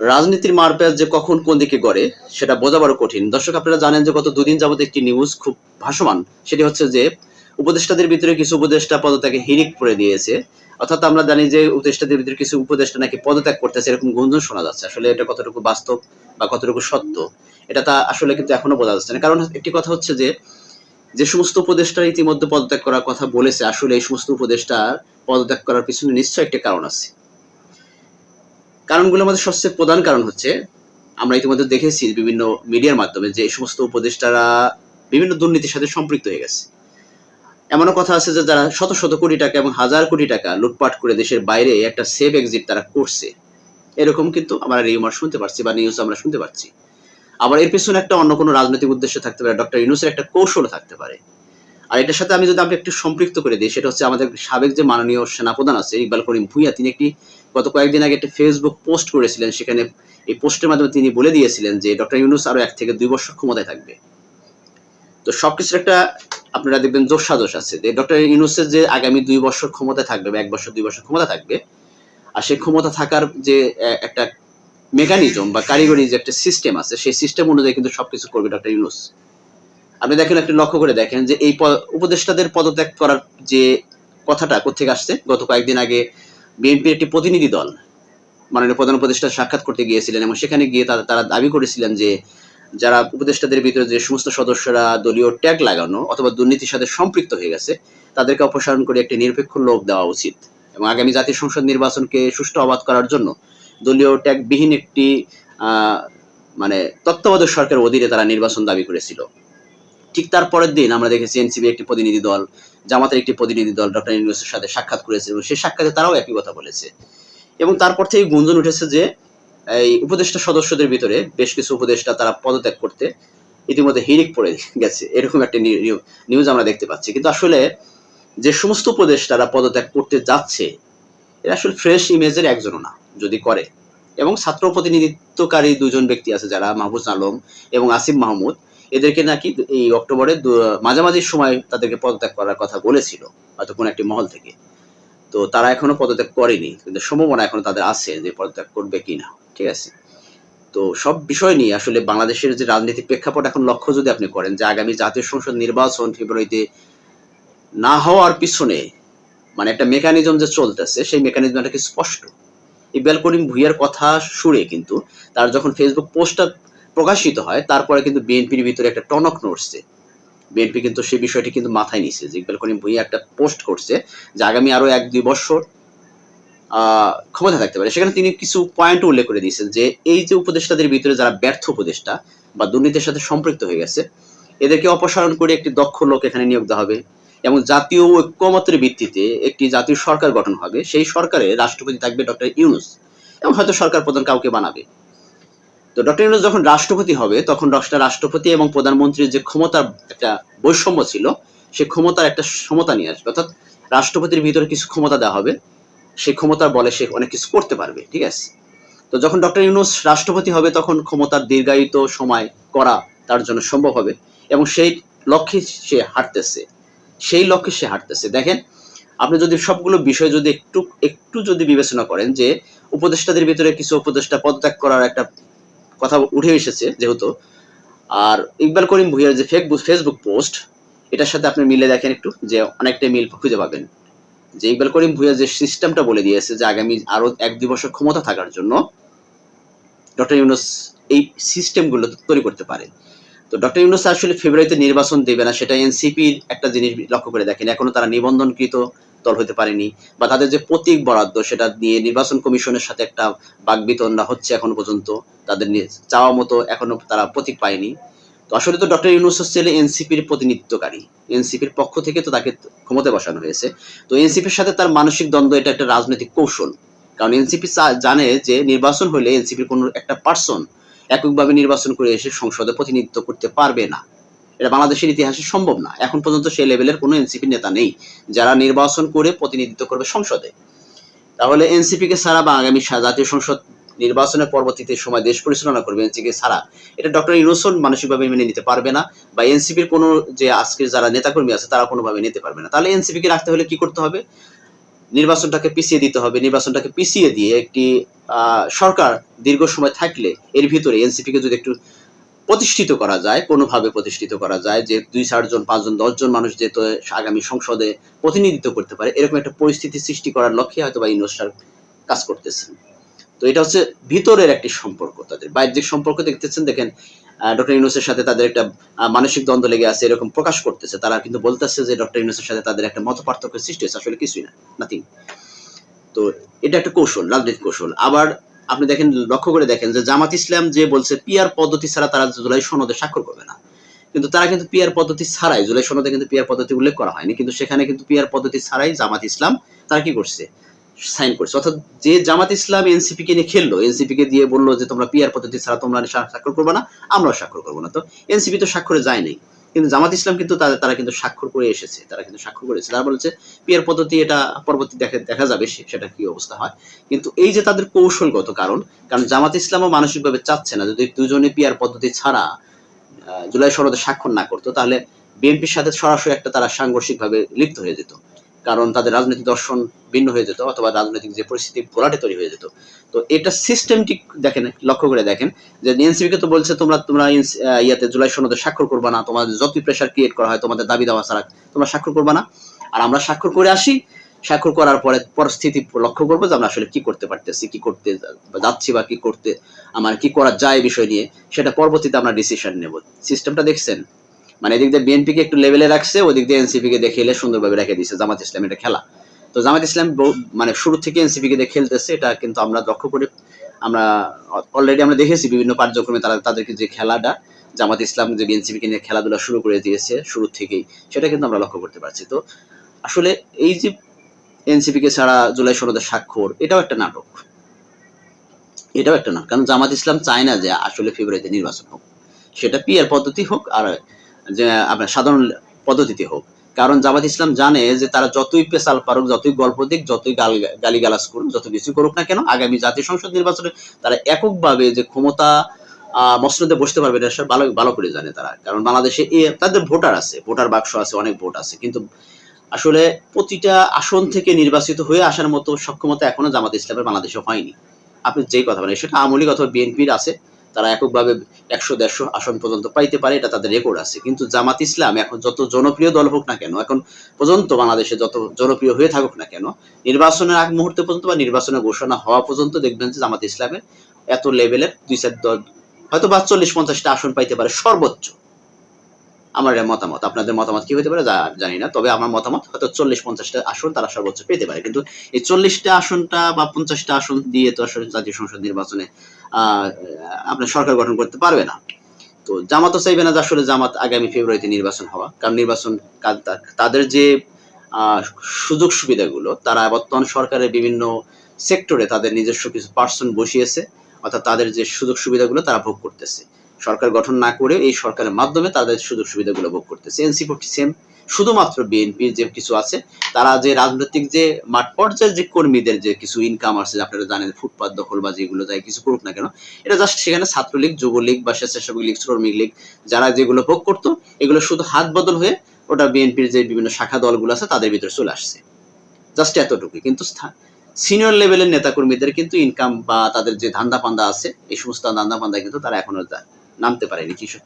রাজনীতির মারপ্যাচ যে কখন কোন দিকে গড়ে, সেটা বোঝাবারও কঠিন। দর্শক, আপনারা জানেন যে গত দুদিন যাবত একটি নিউজ খুব ভাসমান। সেটি হচ্ছে যে, উপদেষ্টাদের ভিতরে কিছু উপদেষ্টা পদত্যাগে হিরিক পড়ে দিয়েছে। অর্থাৎ আমরা জানি যে, উপদেষ্টাদের ভিতরে কিছু উপদেষ্টা নাকি পদত্যাগ করতেছে, এরকম গুঞ্জন শোনা যাচ্ছে। আসলে এটা কতটুকু বাস্তব বা কতটুকু সত্য, এটা তা আসলে কিন্তু এখনও বোঝা যাচ্ছে না। কারণ একটি কথা হচ্ছে যে যে সমস্ত উপদেষ্টা ইতিমধ্যে পদত্যাগ করার কথা বলেছে, আসলে এই সমস্ত উপদেষ্টা পদত্যাগ করার পিছনে নিশ্চয় একটি কারণ আছে। কারণগুলোর মধ্যে সবচেয়ে প্রধান কারণ হচ্ছে, আমরা ইতিমধ্যে দেখেছি বিভিন্ন মিডিয়ার মাধ্যমে যে এই সমস্ত উপদেষ্টারা বিভিন্ন দুর্নীতির সাথে সম্পৃক্ত হয়ে গেছে। এমনও কথা আছে যে যারা শত শত কোটি টাকা এবং হাজার কোটি টাকা লুটপাট করে দেশের বাইরে একটা সেফ এক্সিট তারা করছে। এরকম কিন্তু আমরা রিউমার শুনতে পারছি বা নিউজ আমরা শুনতে পারছি। আবার এর পিছনে একটা অন্য কোনো রাজনৈতিক উদ্দেশ্য থাকতে পারে, ডক্টর ইউনুসের একটা কৌশল থাকতে পারে। আর এটার সাথে আমি যদি আপনি একটু সম্পৃক্ত করে দিই, সেটা হচ্ছে আমাদের সাবেক যে মাননীয় সেনাপ্রধান আছে ইকবাল করিম ভুইয়া, তিনি একটি গত কয়েকদিন আগে একটি ফেসবুক পোস্ট করেছিলেন, সেখানে এই পোস্টের মাধ্যমে তিনি বলে দিয়েছিলেন যে ডক্টর ইউনুস আরও এক থেকে দুই বছর ক্ষমতায় থাকবে। তো সবকিছুর একটা আপনারা দেখবেন জোশ সাজস আছে যে ডক্টর ইউনুসের যে আগামী দুই বছর ক্ষমতায় থাকবে এক বছর, দুই বছর ক্ষমতা থাকবে, আর সেই ক্ষমতা থাকার যে একটা মেকানিজম বা কারিগরি যে একটা সিস্টেম আছে, সেই সিস্টেম অনুযায়ী কিন্তু সবকিছু করবে ডক্টর ইউনুস আপনি দেখেন একটা লক্ষ্য করে দেখেন যে, এই উপদেষ্টাদের পদত্যাগ করার যে কথাটা কোথেকে আসছে? গত কয়েকদিন আগে বিএনপির একটি প্রতিনিধি দল, মাননীয় প্রধান উপদেষ্টা সাক্ষাৎ করতে গিয়েছিলেন এবং সেখানে গিয়ে তারা তারা দাবি করেছিলেন যে যারা উপদেষ্টাদের ভিতরে যে সমস্ত সদস্যরা দলীয় ট্যাগ লাগানো অথবা দুর্নীতির সাথে সম্পৃক্ত হয়ে গেছে, তাদেরকে অপসারণ করে একটি নিরপেক্ষ লোক দেওয়া উচিত এবং আগামী জাতীয় সংসদ নির্বাচনকে সুষ্ঠু অবাধ করার জন্য দলীয় ট্যাগবিহীন একটি মানে তত্ত্বাবধায়ক সরকারের অধীনে তারা নির্বাচন দাবি করেছিল। ঠিক তার পরের দিন আমরা দেখেছি এনসিবি একটি প্রতিনিধি দল, জামাতের একটি প্রতিনিধি দল ডক্টর ইউনুসের সাথে সাক্ষাৎ করেছে এবং সেই সাক্ষাতে তারাও একই কথা বলেছে। এবং তারপর থেকে গুঞ্জন উঠেছে যে, এই উপদেষ্টা সদস্যদের ভিতরে বেশ কিছু উপদেষ্টা তারা পদত্যাগ করতে ইতিমধ্যে হিরিক পড়ে গেছে। এরকম একটা নিউজ আমরা দেখতে পাচ্ছি। কিন্তু আসলে যে সমস্ত উপদেষ্টারা পদত্যাগ করতে যাচ্ছে, এরা আসলে ফ্রেশ ইমেজের একজনও না, যদি করে। এবং ছাত্র প্রতিনিধিত্বকারী দুজন ব্যক্তি আছে যারা মাহবুজ আলম এবং আসিফ মাহমুদ এদেরকে নাকি এই অক্টোবরে মাঝামাঝি সময় তাদেরকে পদত্যাগ করার কথা বলেছিল, হয়তো কোনো একটি মহল থেকে। তো তারা এখনও পদত্যাগ করেনি, কিন্তু সম্ভাবনা এখনও তাদের আছে যে পদত্যাগ করবে কিনা, ঠিক আছে? তো সব বিষয় নিয়ে আসলে বাংলাদেশের যে রাজনৈতিক প্রেক্ষাপট এখন লক্ষ্য যদি আপনি করেন যে আগামী জাতীয় সংসদ নির্বাচন ফেব্রুয়ারিতে না হওয়ার পিছনে মানে একটা মেকানিজম যে চলতেছে, সেই মেকানিজমটা কি স্পষ্ট। ইকবাল করিম ভুইয়ার কথা সুরে কিন্তু তার যখন ফেসবুক পোস্টটা প্রকাশিত হয়, তারপরে কিন্তু বিএনপির ভিতরে একটা টনক নড়ছে। বিএনপি কিন্তু সেই বিষয়টি কিন্তু মাথায় নিছে যে ইকবাল করিম ভুইয়া একটা পোস্ট করছে যে আগামী আরও এক দুই বছর ক্ষমতা থাকতে পারে। সেখানে তিনি কিছু পয়েন্ট উল্লেখ করে দিয়েছেন যে এই যে উপদেষ্টাদের ভিতরে যারা ব্যর্থ উপদেষ্টা বা দুর্নীতির সাথে সম্পৃক্ত হয়ে গেছে, এদেরকে অপসারণ করে একটি দক্ষ লোক এখানে নিয়োগ দেওয়া হবে এবং জাতীয় ঐক্যমতের ভিত্তিতে একটি জাতীয় সরকার গঠন হবে। সেই সরকারে রাষ্ট্রপতি থাকবে ডক্টর ইউনুস এবং হয়তো সরকার প্রধান কাউকে বানাবে। তো ডক্টর ইউনুস যখন রাষ্ট্রপতি হবে, তখন রাষ্ট্রপতি এবং প্রধানমন্ত্রীর যে ক্ষমতার একটা বৈষম্য ছিল সেই ক্ষমতার একটা সমতা নিয়ে আসবে। অর্থাৎ রাষ্ট্রপতির ভিতরে কিছু ক্ষমতা দেওয়া হবে সেই ক্ষমতার বলে সে অনেক কিছু করতে পারবে, ঠিক আছে? তো যখন ডক্টর ইউনুস রাষ্ট্রপতি হবে, তখন ক্ষমতার দীর্ঘায়িত সময় করা তার জন্য সম্ভব হবে এবং সেই লক্ষ্যে সে হাঁটতেছে। সেই লক্ষ্যে সে হাঁটতেছে। দেখেন, আপনি যদি সবগুলো বিষয় যদি একটু একটু যদি বিবেচনা করেন যে উপদেষ্টাদের ভিতরে কিছু উপদেষ্টা পদত্যাগ করার একটা কথা উঠে এসেছে যেহেতু। আর ইকবাল করিম ভুইয়ার যে ফেসবুক ফেসবুক পোস্ট এটার সাথে আপনি মিলে দেখেন একটু যে অনেকটাই মিল খুঁজে পাবেন। যে ইকবাল করিম ভুইয়া যে সিস্টেমটা বলে দিয়েছে যে আগামী আরও এক দুই বছর ক্ষমতা থাকার জন্য ডক্টর ইউনুস এই সিস্টেমগুলো তৈরি করতে পারে। তো ডক্টর ইউনুস আসলে ফেব্রুয়ারিতে নির্বাচন দেবে না, সেটা এনসিপির একটা জিনিস লক্ষ্য করে দেখেন। এখনও তারা নিবন্ধনকৃত দল হতে পারেনি বা তাদের যে প্রতীক বরাদ্দ সেটা নিয়ে নির্বাচন কমিশনের সাথে একটা বাগবিতণ্ডা হচ্ছে এখনও পর্যন্ত। তাদের চাওয়া মতো এখনও তারা প্রতীক পায়নি। তো আসলে তো ডক্টর ইউনুস হচ্ছে এনসিপির প্রতিনিধিত্বকারী। এনসিপির পক্ষ থেকে তো তাকে ক্ষমতায় বসানো হয়েছে। তো এনসিপির সাথে তার মানসিক দ্বন্দ্ব এটা একটা রাজনৈতিক কৌশল। কারণ এনসিপি জানে যে নির্বাচন হলে এনসিপির কোনো একটা পার্সন এককভাবে নির্বাচন করে এসে সংসদে প্রতিনিধিত্ব করতে পারবে না। এটা বাংলাদেশের ইতিহাসে সম্ভব না। এখন পর্যন্ত সেই লেভেলের কোনো এনসিপি নেতা নেই যারা নির্বাচন করে প্রতিনিধিত্ব করবে সংসদে। তাহলে এনসিপি কে ছাড়া বা আগামী জাতীয় সংসদ নির্বাচনের পরবর্তীতে সময় দেশ পরিচালনা করবে এনসিপি ছাড়া, এটা ডক্টর ইউনুসন মানসিকভাবে মেনে নিতে পারবে না বা এনসিপির কোনো যে আজকের যারা নেতাকর্মী আছে তারা কোনোভাবে নিতে পারবে না। তাহলে এনসিপি কে রাখতে হলে কি করতে হবে? নির্বাচনটাকে পিছিয়ে দিতে হবে। নির্বাচনটাকে পিছিয়ে দিয়ে একটি সরকার দীর্ঘ সময় থাকলে এর ভিতরে এনসিপি কে যদি একটু প্রতিষ্ঠিত করা যায়, কোনোভাবে প্রতিষ্ঠিত করা যায় যে দুই চারজন, পাঁচজন, দশজন মানুষ যেহেতু আগামী সংসদে প্রতিনিধিত্ব করতে পারে, এরকম একটা পরিস্থিতি সৃষ্টি করার লক্ষ্যে হয়তো বা ইনভেস্টার কাজ করতেছেন। তো এটা হচ্ছে ভিতরের একটি সম্পর্ক তাদের। বাহ্যিক সম্পর্ক দেখতেছেন, দেখেন ডক্টর ইউনুসের সাথে তাদের একটা মানসিক দ্বন্দ্ব লেগে আছে, এরকম প্রকাশ করতেছে। তারা কিন্তু বলতেছে যে ডক্টর ইউনুসের সাথে তাদের একটা মত পার্থক্য সৃষ্টি হয়েছে। আসলে কিছুই না নাথিং তো এটা একটা কৌশল, রাজনৈতিক কৌশল। আবার আপনি দেখেন, লক্ষ্য করে দেখেন যে জামাত ইসলাম যে বলছে, পিয়ার পদ্ধতি ছাড়া তারা জুলাই সনদে স্বাক্ষর করবে না। কিন্তু তারা কিন্তু পিয়ার পদ্ধতি ছাড়াই, জুলাই সনদে কিন্তু পিয়ার পদ্ধতি উল্লেখ করা হয়নি। কিন্তু সেখানে কিন্তু পিয়ার পদ্ধতি ছাড়াই জামাত ইসলাম তারা কি করছে? সাইন করছে। অর্থাৎ যে জামাত ইসলাম এনসিপি কে নিয়ে খেললো এনসিপি কে দিয়ে বলল যে, তোমরা পিয়ার পদ্ধতি ছাড়া তোমরা স্বা- স্বাক্ষর করবে না, আমরাও স্বাক্ষর করব না। তো এনসিপি তো স্বাক্ষরে যায় নাই। কিন্তু জামাত ইসলাম কিন্তু তাদের, তারা কিন্তু স্বাক্ষর করে এসেছে, তারা কিন্তু স্বাক্ষর করেছে তারা বলেছে, পিয়ার পদ্ধতি এটা পরবর্তী দেখা দেখা যাবে সেটা কি অবস্থা হয়? কিন্তু এই যে তাদের কৌশলগত কারণ কারণ জামাত ইসলামও মানসিকভাবে চাচ্ছে না, যদি দুজনে পিয়ার পদ্ধতি ছাড়া জুলাই সনদে স্বাক্ষর না করতো, তাহলে বিএনপির সাথে সরাসরি একটা তারা সাংঘর্ষিকভাবে লিপ্ত হয়ে যেত। কারণ তাদের রাজনৈতিক দর্শন ভিন্ন হয়ে যেত অথবা রাজনৈতিক যে পরিস্থিতি ঘোলাটে তৈরি হয়ে যেত। তো এটা সিস্টেমটিক দেখেন, লক্ষ্য করে দেখেন যে এনসিপি কে তো বলছে তোমরা তোমরা ইয়াতে জুলাই সনদে স্বাক্ষর করবা না, তোমাদের যতই প্রেশার ক্রিয়েট করা হয়, তোমাদের দাবি দাওয়া ছাড়া তোমরা স্বাক্ষর করবা না। আর আমরা স্বাক্ষর করে আসি, স্বাক্ষর করার পরে পরিস্থিতি লক্ষ্য করব যে আমরা আসলে কি করতে পারতেছি, কি করতে যাচ্ছি বা কি করতে, আমার কি করা যায় বিষয় নিয়ে, সেটা পরবর্তীতে আমরা ডিসিশন নেব। সিস্টেমটা দেখছেন? মানে এদিক দিয়ে বিএনপি কে একটু লেভেলে রাখছে, ওদিক দিয়ে এনসিপি কে দেখে সুন্দরভাবে রেখে দিচ্ছে জামাত ইসলাম এটা খেলা। তো জামাত ইসলাম মানে শুরু থেকে এনসিপি কে দিয়ে খেলতেছে, এটা কিন্তু আমরা লক্ষ্য করে আমরা অলরেডি আমরা দেখেছি বিভিন্ন কার্যক্রমে তারা তাদেরকে যে খেলাটা জামাত ইসলাম যে বিএনসিপি কে নিয়ে খেলাধুলা শুরু করে দিয়েছে শুরু থেকেই, সেটা কিন্তু আমরা লক্ষ্য করতে পারছি। তো আসলে এই যে এনসিপি কে ছাড়া জুলাই সনদের স্বাক্ষর, এটাও একটা নাটক। এটাও একটা নাটক। কারণ জামাত ইসলাম চায় না যে আসলে ফেব্রুয়ারিতে নির্বাচন হোক। সেটা পিয়ার পদ্ধতি হোক আর যে আপনার সাধারণ পদ্ধতিতে হোক। কারণ জামাত ইসলাম জানে যে তারা যতই পেশাল পারুক, যতই গল্প দিক, যতই গাল গালি গালাজ করুক, যত কিছু করুক না কেন, আগামী জাতীয় সংসদ নির্বাচনে তারা এককভাবে যে ক্ষমতা মসনদে বসতে পারবে, এটা ভালো ভালো করে জানে তারা। কারণ বাংলাদেশে তাদের ভোটার আছে, ভোটার বাক্স আছে, অনেক ভোট আছে। কিন্তু আসলে প্রতিটা আসন থেকে নির্বাচিত হয়ে আসার মতো সক্ষমতা এখনও জামাত ইসলামের বাংলাদেশে হয়নি। আপনি যেই কথা বলেন, সেটা আমলি অথবা বিএনপির আছে। তারা এককভাবে একশো, দেড়শো আসন পর্যন্ত পাইতে পারে, এটা তাদের রেকর্ড আছে। কিন্তু জামাত ইসলাম এখন যত জনপ্রিয় দল হোক না কেন, এখন পর্যন্ত বাংলাদেশে যত জনপ্রিয় হয়ে থাকুক না কেন, নির্বাচনের আগ মুহূর্তে পর্যন্ত বা নির্বাচনের ঘোষণা হওয়া পর্যন্ত দেখবেন যে জামাত ইসলামের এত লেভেলের দুই চার দল হয়তো বা চল্লিশ, পঞ্চাশটা আসন পাইতে পারে সর্বোচ্চ। আমার মতামত। আপনাদের মতামত কি হতে পারে জানি না। তবে আমার মতামত হয়তো চল্লিশ পঞ্চাশটা আসন তারা সর্বোচ্চ পেতে পারে। কিন্তু এই চল্লিশটা আসনটা বা পঞ্চাশটা আসন দিয়ে তো আসলে জাতীয় সংসদ নির্বাচনে আপনার সরকার গঠন করতে পারবে না। তো জামাতও চাইবে না যে আসলে জামাত আগামী ফেব্রুয়ারিতে নির্বাচন হওয়া কারণ নির্বাচন তাদের যে সুযোগ সুবিধাগুলো, তারা বর্তমান সরকারের বিভিন্ন সেক্টরে তাদের নিজস্ব কিছু পার্সন বসিয়েছে। অর্থাৎ তাদের যে সুযোগ সুবিধাগুলো তারা ভোগ করতেছে। সরকার গঠন না করে এই সরকারের মাধ্যমে তাদের সুযোগ সুবিধাগুলো ভোগ করতেছে। এনসিপি সেম শুধুমাত্র বিএনপির যে কিছু আছে, তারা যে রাজনৈতিক যে মাঠ পর্যায়ের যে কর্মীদের যে কিছু ইনকাম আছে আপনারা জানেন ফুটপাত দখল বা যেগুলো যাই কিছু করুক না কেন, এটা জাস্ট সেখানে ছাত্রলীগ, যুবলীগ, বা স্বেচ্ছাসেবক লীগ শ্রমিক লীগ যারা যেগুলো ভোগ করতো, এগুলো শুধু হাত বদল হয়ে ওটা বিএনপির যে বিভিন্ন শাখা দলগুলো আছে, তাদের ভিতরে চলে আসছে। জাস্ট এতটুকু। কিন্তু সিনিয়র লেভেলের নেতাকর্মীদের কিন্তু ইনকাম বা তাদের যে ধান্দা পান্দা আছে, এই সমস্ত ধান্দা পান্দা কিন্তু তারা এখনও যা- নামতে পারেনি কিছু।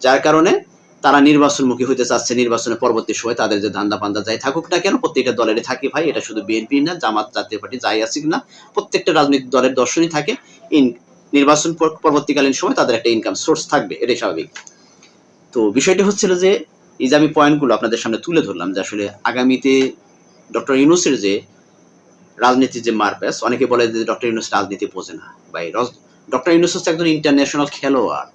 যার কারণে তারা নির্বাচনমুখী হতে চাচ্ছে, নির্বাচনের পরবর্তী সময় তাদের যে ধান্দা পান্দা যাই থাকুক না কেন, প্রত্যেকটা দলেরই থাকে ভাই, এটা শুধু বিএনপি না, জামাত, জাতীয় পার্টি যাই আছে না, প্রত্যেকটা রাজনৈতিক দলের দর্শনই থাকে। ইন, নির্বাচন পর- পরবর্তীকালীন সময় তাদের একটা ইনকাম সোর্স থাকবে, এটাই স্বাভাবিক। তো বিষয়টি হচ্ছিল যে, এই যে আমি পয়েন্টগুলো আপনাদের সামনে তুলে ধরলাম, যে আসলে আগামীতে ডক্টর ইউনুসের যে রাজনীতির যে মারপ্যাস অনেকে বলে যে ডক্টর ইউনুস রাজনীতি বোঝে না। ভাই ডক্টর ইউনুস হচ্ছে একজন ইন্টারন্যাশনাল খেলোয়াড়।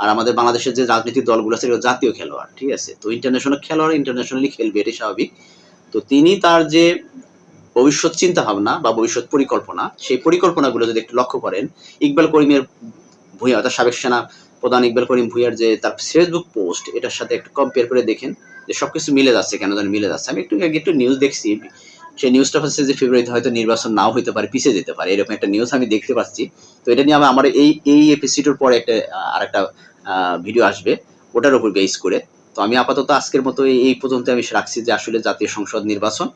আর আমাদের বাংলাদেশের যে রাজনৈতিক দলগুলো আছে জাতীয় খেলোয়াড়, ঠিক আছে? তো ইন্টারন্যাশনাল খেলোয়াড় ইন্টারন্যাশনালি খেলবে, এটাই স্বাভাবিক। তো তিনি তার যে ভবিষ্যৎ চিন্তা ভাবনা বা ভবিষ্যৎ পরিকল্পনা, সেই পরিকল্পনাগুলো যদি একটু লক্ষ্য করেন, ইকবাল করিমের ভূঁইয়া, অর্থাৎ সাবেক সেনা প্রধান ইকবাল করিম ভূঁইয়ার যে তার ফেসবুক পোস্ট এটার সাথে একটু কম্পেয়ার করে দেখেন যে সবকিছু মিলে যাচ্ছে কেন জানি মিলে যাচ্ছে। আমি একটু একটু নিউজ দেখছি সেই নিউজটা হচ্ছে যে ফেব্রুয়ারিতে হয়তো নির্বাচন নাও হতে পারে, পিছিয়ে যেতে পারে, এরকম একটা নিউজ আমি দেখতে পাচ্ছি। তো এটা নিয়ে আমার এই এই এপিসোডের পরে একটা আর একটা ভিডিও আসবে, ওটার উপর বেস করে। তো আমি আপাতত আজকের মতো এই পর্যন্ত আমি রাখছি যে আসলে জাতীয় সংসদ নির্বাচন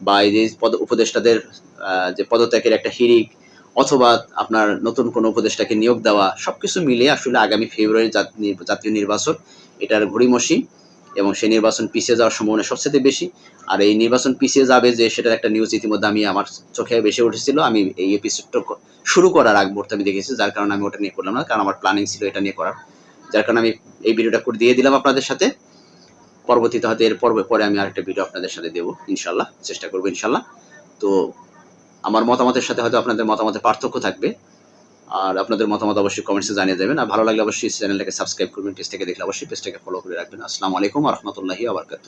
বা এই যে পদ, উপদেষ্টাদের যে পদত্যাগের একটা হিরিক অথবা আপনার নতুন কোনো উপদেষ্টাকে নিয়োগ দেওয়া, সবকিছু মিলিয়ে আসলে আগামী ফেব্রুয়ারি জাতীয় নির্বাচন, এটার ঘড়িমসি। এবং সেই নির্বাচন পিছিয়ে যাওয়ার সম্ভাবনা সবচেয়ে বেশি। আর এই নির্বাচন পিছিয়ে যাবে যে সেটার একটা নিউজ ইতিমধ্যে আমি আমার চোখে বেশি উঠেছিল, আমি এই এপিসোডটা শুরু করার আগ মুহূর্তে আমি দেখেছি, যার কারণে আমি ওটা নিয়ে করলাম না, কারণ আমার প্ল্যানিং ছিল এটা নিয়ে করার। যার কারণে আমি এই ভিডিওটা করে দিয়ে দিলাম আপনাদের সাথে। পরবর্তীতে হয়তো এর পর্বে, পরে আমি আরেকটা ভিডিও আপনাদের সাথে দেবো ইনশাল্লাহ চেষ্টা করব ইনশাল্লাহ তো আমার মতামতের সাথে হয়তো আপনাদের মতামতের পার্থক্য থাকবে। আর আপনাদের মতামত অবশ্যই কমেন্টসে জানিয়ে দেবেন। আর ভালো লাগলে অবশ্যই চ্যানেলটাকে সাবস্ক্রাইব করবেন পেজটাকে দেখলে অবশ্যই পেজটাকে ফলো করে রাখবেন। আসসালামু আলাইকুম রহমতুল্লাহি আবরকাত